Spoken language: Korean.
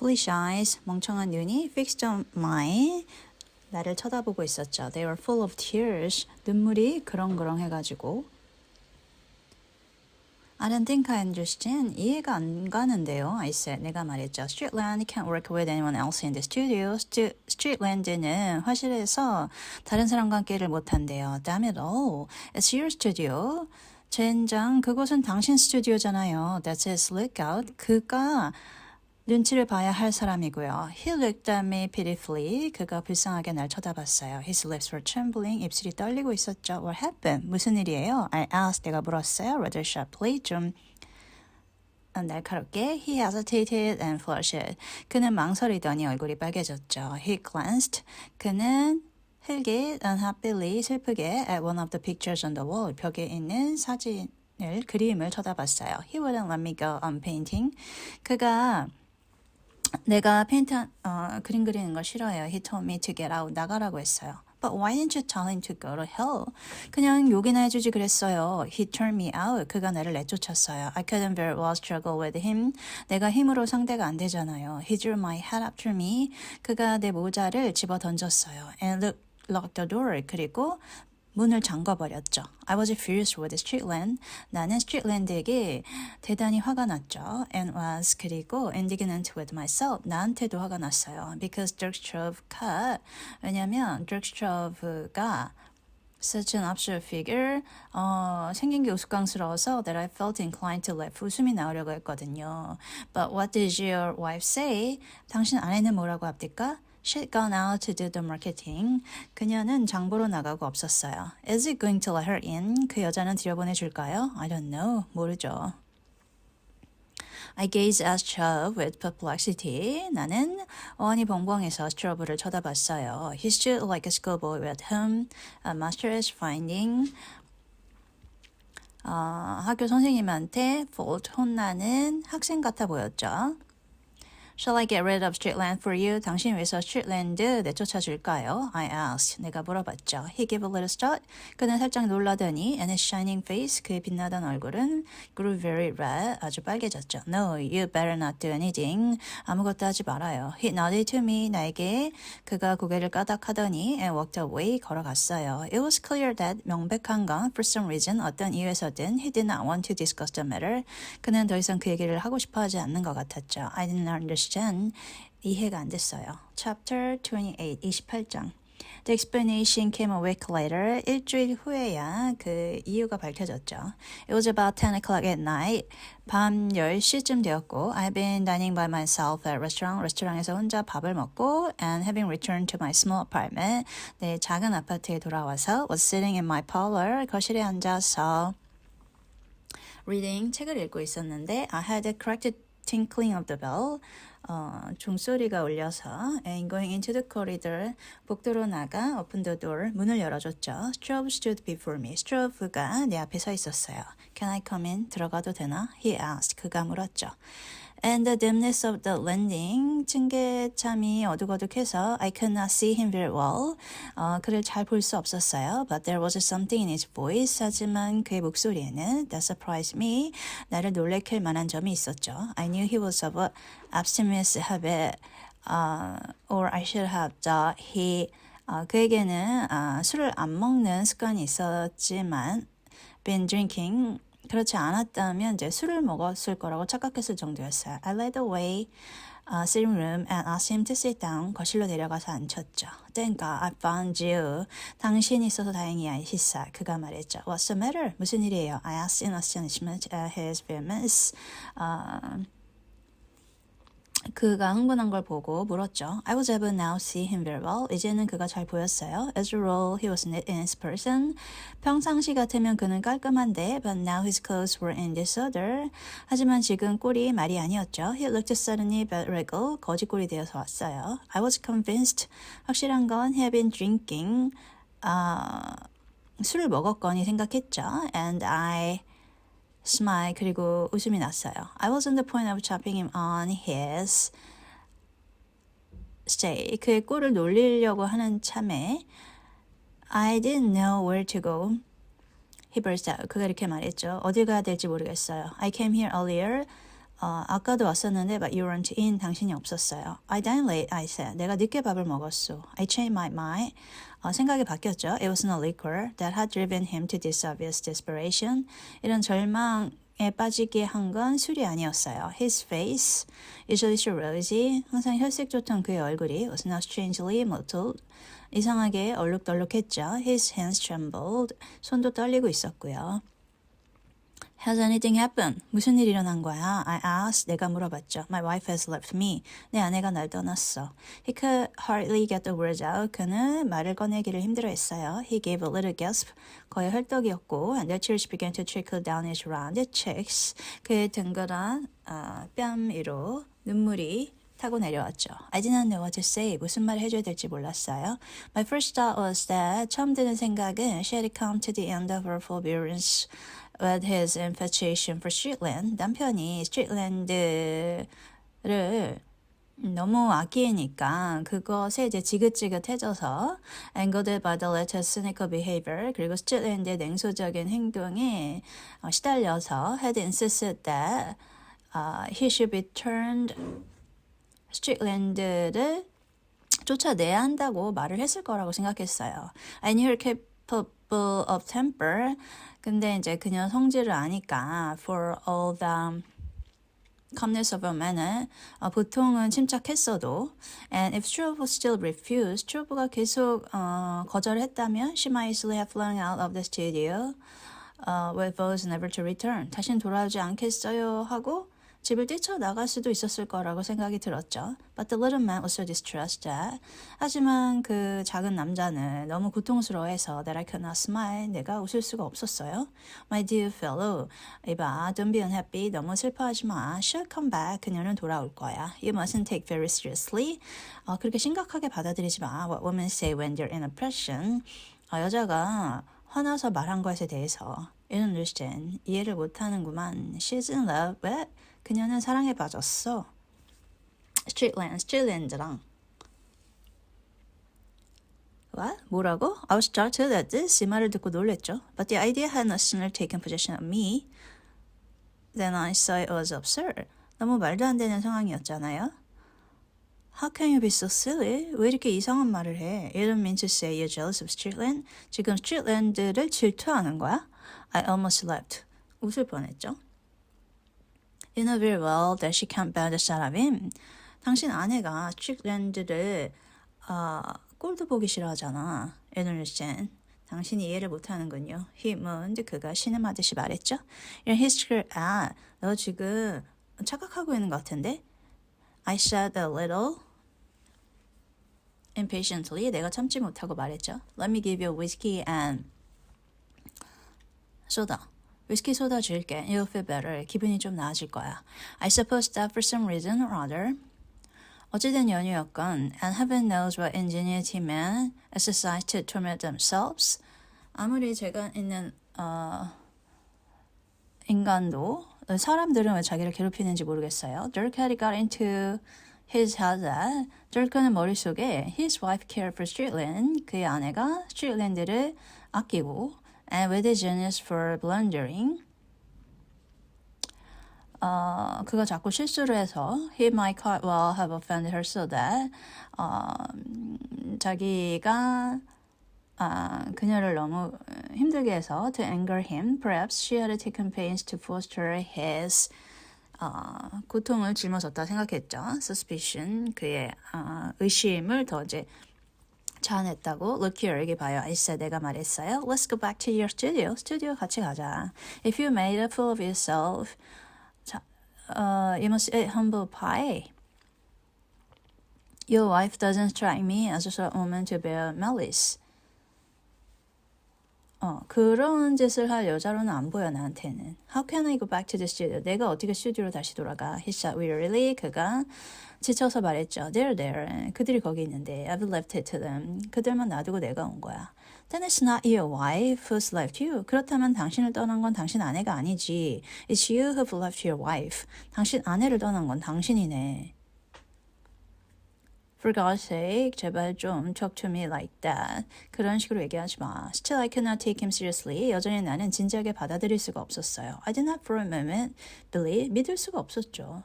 Foolish eyes, 멍청한 눈이 fixed on my 나를 쳐다보고 있었죠. They were full of tears. 눈물이 그렁그렁 해가지고 I don't think I understand. 이해가 안 가는데요. I said. 내가 말했죠. Streetland can't work with anyone else in the studio. Stu, Streetland는 화실에서 다른 사람과 함께를 못한대요. Damn it all. It's your studio. 젠장, 그곳은 당신 스튜디오잖아요. That's his lookout. 그가 눈치를 봐야 할 사람이고요. He looked at me pitifully. 그가 불쌍하게 날 쳐다봤어요. His lips were trembling. 입술이 떨리고 있었죠. What happened? 무슨 일이에요? I asked. 내가 물었어요. Rather sharply. 좀 날카롭게. He hesitated and flushed. 그는 망설이더니 얼굴이 빨개졌죠. He glanced. 그는 흘게 unhappily 슬프게 at one of the pictures on the wall. 벽에 있는 사진을 그림을 쳐다봤어요. He wouldn't let me go on painting. 그가 내가 페인트 어, 그림 그리는 걸 싫어해요. He told me to get out 나가라고 했어요. But why didn't you tell him to go to hell? 그냥 욕이나 해주지 그랬어요. He turned me out. 그가 나를 내쫓았어요. I couldn't very well struggle with him. 내가 힘으로 상대가 안 되잖아요. He drew my hat after me. 그가 내 모자를 집어 던졌어요. And look, locked the door. 그리고 문을 잠궈버렸죠. I was furious with Streetland. 나는 스트리트랜드에게 대단히 화가 났죠. And was 그리고 indignant with myself. 나한테도 화가 났어요. Because Dirk Strobe cut. 왜냐면 Dirk Strobe가 such an absurd figure. 어, 생긴 게 우스꽝스러워서 that I felt inclined to laugh. 웃음이 나오려고 했거든요. But what did your wife say? 당신 아내는 뭐라고 합니까? She'd gone out to do the marketing. 그녀는 장보러 나가고 없었어요. Is it going to let her in? 그 여자는 들여보내줄까요? I don't know. 모르죠. I gazed at Chubb with perplexity. 나는 어안이 벙벙해서 스트로브를 쳐다봤어요. He stood like a schoolboy at home. A master is finding. 어, 학교 선생님한테 fault 혼나는 학생 같아 보였죠. Shall I get rid of Streetland for you? 당신 위해서 Streetland 내쫓아 줄까요? I asked. 내가 물어봤죠. He gave a little start. 그는 살짝 놀라더니 and his shining face, 그의 빛나던 얼굴은 grew very red, 아주 빨개졌죠. No, you better not do anything. 아무것도 하지 말아요. He nodded to me. 나에게 그가 고개를 까닥하더니 and walked away, 걸어갔어요. It was clear that 명백한 건 for some reason 어떤 이유에서든 he did not want to discuss the matter. 그는 더 이상 그 얘기를 하고 싶어 하지 않는 것 같았죠. I did not understand. 이해가 안 됐어요. Chapter 28, 28장. The explanation came a week later. 일주일 후에야 그 이유가 밝혀졌죠. It was about 10 o'clock at night. 밤 10시쯤 되었고 I've been dining by myself at restaurant. 레스토랑에서 혼자 밥을 먹고 and having returned to my small apartment. 내 작은 아파트에 돌아와서 was sitting in my parlor. 거실에 앉아서 reading 책을 읽고 있었는데 I had corrected tinkling of the bell. 어, 종소리가 울려서 and going into the corridor 복도로 나가 open the door 문을 열어줬죠. Strobe stood before me. Strobe가 내 앞에 서 있었어요. Can I come in? 들어가도 되나? He asked. 그가 물었죠. And the dimness of the landing 층계참이 어둑어둑해서 I could not see him very well. 어, 그를 잘 볼 수 없었어요. But there was something in his voice. 하지만 그의 목소리에는 that surprised me. 나를 놀래킬 만한 점이 있었죠. I knew he was of a abstemious habit. Uh, or I should have thought he 어, 그에게는 어, 술을 안 먹는 습관이 있었지만 been drinking 그렇지 않았다면 이제 술을 먹었을 거라고 착각했을 정도였어요. I led the way uh, sitting room and asked him to sit down. 거실로 내려가서 앉혔죠. God I found you. 당신이 있어서 다행이야, he said. 그가 말했죠. What's the matter? 무슨 일이에요? I asked in astonishment at his vehemence. Uh, 그가 흥분한 걸 보고 물었죠. I was able now see him very well. 이제는 그가 잘 보였어요. As a rule, he was neat in his person. 평상시 같으면 그는 깔끔한데, but now his clothes were in disorder. 하지만 지금 꼴이 말이 아니었죠. He looked suddenly but regal. 거짓꼴이 되어서 왔어요. I was convinced. 확실한 건 he had been drinking. 아, 술을 먹었거니 생각했죠. And I smile 그리고 웃음이 났어요. I was on the point of chopping him on his stay. 그의 꼴을 놀리려고 하는 참에 I didn't know where to go. He burst out. 그가 이렇게 말했죠. 어디 가야 될지 모르겠어요. I came here earlier. 어, 아까도 왔었는데 but you weren't in. 당신이 없었어요. I dined late, I said. 내가 늦게 밥을 먹었어. I changed my mind. 어, 생각이 바뀌었죠. It wasn't a liquor that had driven him to this obvious desperation. 이런 절망 에 빠지게 한 건 술이 아니었어요. His face, usually so rosy, 항상 혈색 좋던 그의 얼굴이 was now strangely mottled. 이상하게 얼룩덜룩했죠. His hands trembled. 손도 떨리고 있었고요. Has anything happened? 무슨 일 일어난 거야? I asked. 내가 물어봤죠. My wife has left me. 내 아내가 날 떠났어. He could hardly get the words out. 그는 말을 꺼내기를 힘들어했어요. He gave a little gasp. 거의 헐떡이었고, and the tears began to trickle down his rounded cheeks. 그의 둥그런 어, 뺨 위로 눈물이 타고 내려왔죠. I didn't know what to say. 무슨 말을 해줘야 될지 몰랐어요. My first thought was that 처음 드는 생각은 she had come to the end of her forbearance with his infatuation for Streetland. 남편이 스트리트랜드를 너무 아끼니까 그것에 이제 지긋지긋해져서 angered by the latter's cynical behavior 그리고 스트리트랜드의 냉소적인 행동에 어, 시달려서 had insisted that uh, he should be turned 스트리트랜드를 쫓아내야 한다고 말을 했을 거라고 생각했어요. I knew her capable of temper. 근데 이제 그녀 성질을 아니까 for all the calmness of her manner 어, 보통은 침착했어도 and if Struve still refused, Struve가 계속 어, 거절했다면 she might easily have flown out of the studio uh, with vows never to return. 다신 돌아오지 않겠어요 하고 집을 뛰쳐나갈 수도 있었을 거라고 생각이 들었죠. But the little man was so distressed that 하지만 그 작은 남자는 너무 고통스러워해서 that I could not smile. 내가 웃을 수가 없었어요. My dear fellow, 이봐, don't be unhappy. 너무 슬퍼하지 마. She'll come back. 그녀는 돌아올 거야. You mustn't take very seriously. 어, 그렇게 심각하게 받아들이지 마. What women say when they're in oppression. 어, 여자가 화나서 말한 것에 대해서 You understand. 이해를 못하는구만. She's in love with 그녀는 사랑에 빠졌어. 스트리트랜드, 스트리트랜드랑. What? 뭐라고? I was startled at this. 이 말을 듣고 놀랬죠. But the idea had no sooner taken possession of me than I saw it was absurd. 너무 말도 안 되는 상황이었잖아요. How can you be so silly? 왜 이렇게 이상한 말을 해? You don't mean to say you're jealous of Streetland? 지금 스트리트랜드를 질투하는 거야? I almost laughed. 웃을 뻔했죠. You know very well that she can't bear the sight of him. 당신 아내가 스트릭랜드를 어, 꼴도 보기 싫어하잖아. You don't understand. 당신이 이해를 못하는군요. Moaned. 그가 신음하듯이 말했죠. You're his girl. 아, 너 지금 착각하고 있는 것 같은데? I said a little impatiently. 내가 참지 못하고 말했죠. Let me give you whiskey and soda. 위스키 소다 줄게. You'll feel better. 기분이 좀 나아질 거야. I suppose that for some reason or other. 어찌된 연유였건, and heaven knows what ingenuity men exercise to torment themselves. 아무리 제가 있는 어, 인간도 사람들은 왜 자기를 괴롭히는지 모르겠어요. Dirk had got into his head that Dirk는 머릿속에 his wife cared for Streetland, 그의 아내가 스트리트랜드를 아끼고 and with a genius for blundering. 어, 그가 자꾸 실수를 해서 he might quite well have offended her so that 어, 자기가 아, 그녀를 너무 힘들게 해서 to anger him, perhaps she had taken pains to foster his 어, 고통을 짊어졌다 생각했죠. suspicion 그의 어, 의심을 더 이제 자아냈다고 Look here, 여기 봐요. I said 내가 말했어요. Let's go back to your studio. 스튜디오 같이 가자. If you made a fool of yourself, 자, uh, you must eat humble pie. Your wife doesn't strike me as a sort of woman to bear malice. 어, 그런 짓을 할 여자로는 안 보여, 나한테는. How can I go back to the studio? 내가 어떻게 스튜디오로 다시 돌아가? He said wearily. 그가 지쳐서 말했죠. They're there. 그들이 거기 있는데. I've left it to them. 그들만 놔두고 내가 온 거야. Then it's not your wife who's left you. 그렇다면 당신을 떠난 건 당신 아내가 아니지. It's you who've left your wife. 당신 아내를 떠난 건 당신이네. For God's sake, 제발 좀 talk to me like that. 그런 식으로 얘기하지 마. Still, I could not take him seriously. 여전히 나는 진지하게 받아들일 수가 없었어요. I did not for a moment believe, 믿을 수가 없었죠.